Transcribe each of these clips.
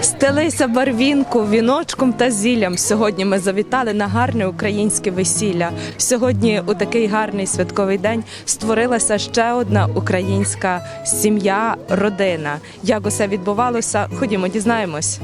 Стелися барвінку, віночком та зіллям. Сьогодні ми завітали на гарне українське весілля. Сьогодні, у такий гарний святковий день, створилася ще одна українська сім'я, родина. Як усе відбувалося? Ходімо, дізнаємось.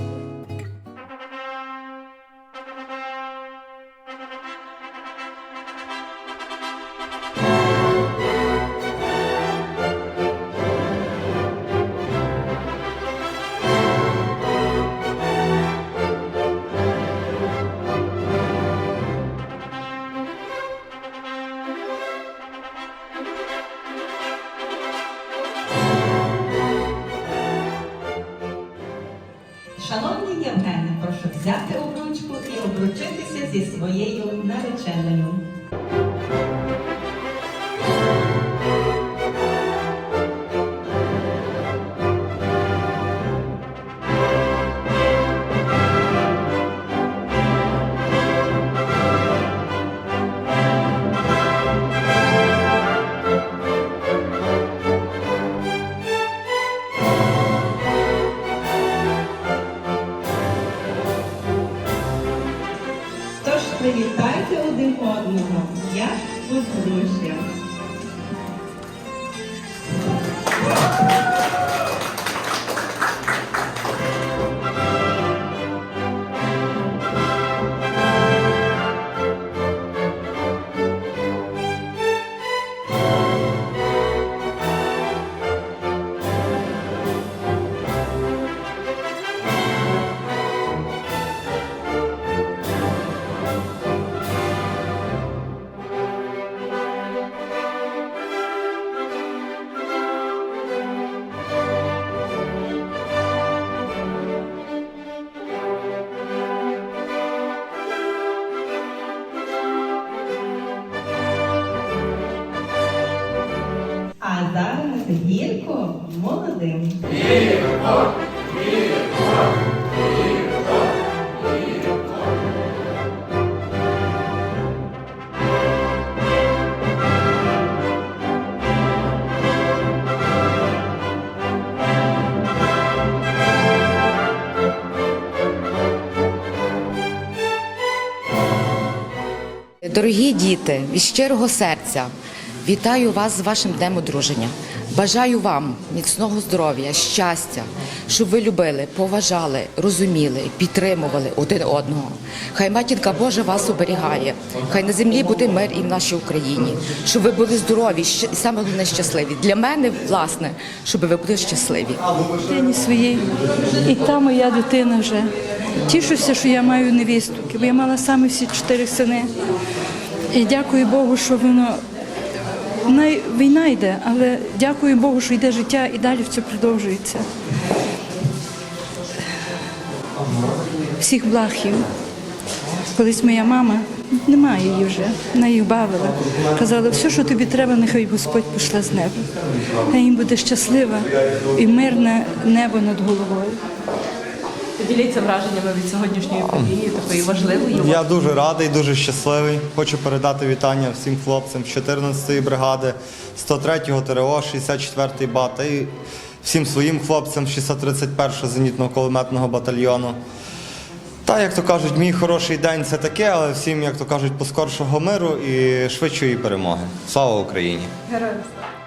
Шановні Євгене, прошу взяти обручку і обручитися зі своєю нареченою. Я подружжя. Молодим. Дорогі діти, від щирого серця вітаю вас з вашим днем одруження. Бажаю вам міцного здоров'я, щастя, щоб ви любили, поважали, розуміли, підтримували один одного. Хай матінка Божа вас оберігає. Хай на землі буде мир і в нашій Україні, щоб ви були здорові і саме головне щасливі. Для мене, власне, щоб ви були щасливі. дитині своїй, і та моя дитина вже. Тішуся, що я маю невістку, бо я мала саме всі чотири сини. І дякую Богу, що воно най- війна йде, але дякую Богу, що йде життя і далі все продовжується. Всіх блахів. Колись моя мама, немає її вже, вона їх бавила. Казала, все, що тобі треба, нехай Господь пошле з неба. Хай їм буде щаслива і мирне небо над головою. Поділіться враженнями від сьогоднішньої події, такої важливої. Я дуже радий, дуже щасливий. Хочу передати вітання всім хлопцям з 14-ї бригади, 103-го ТРО, 64-й БАТ і всім своїм хлопцям 631-го зенітного кулеметного батальйону. Та, як то кажуть, мій хороший день це таке, але всім, як то кажуть, поскоршого миру і швидшої перемоги. Слава Україні! Героям слава!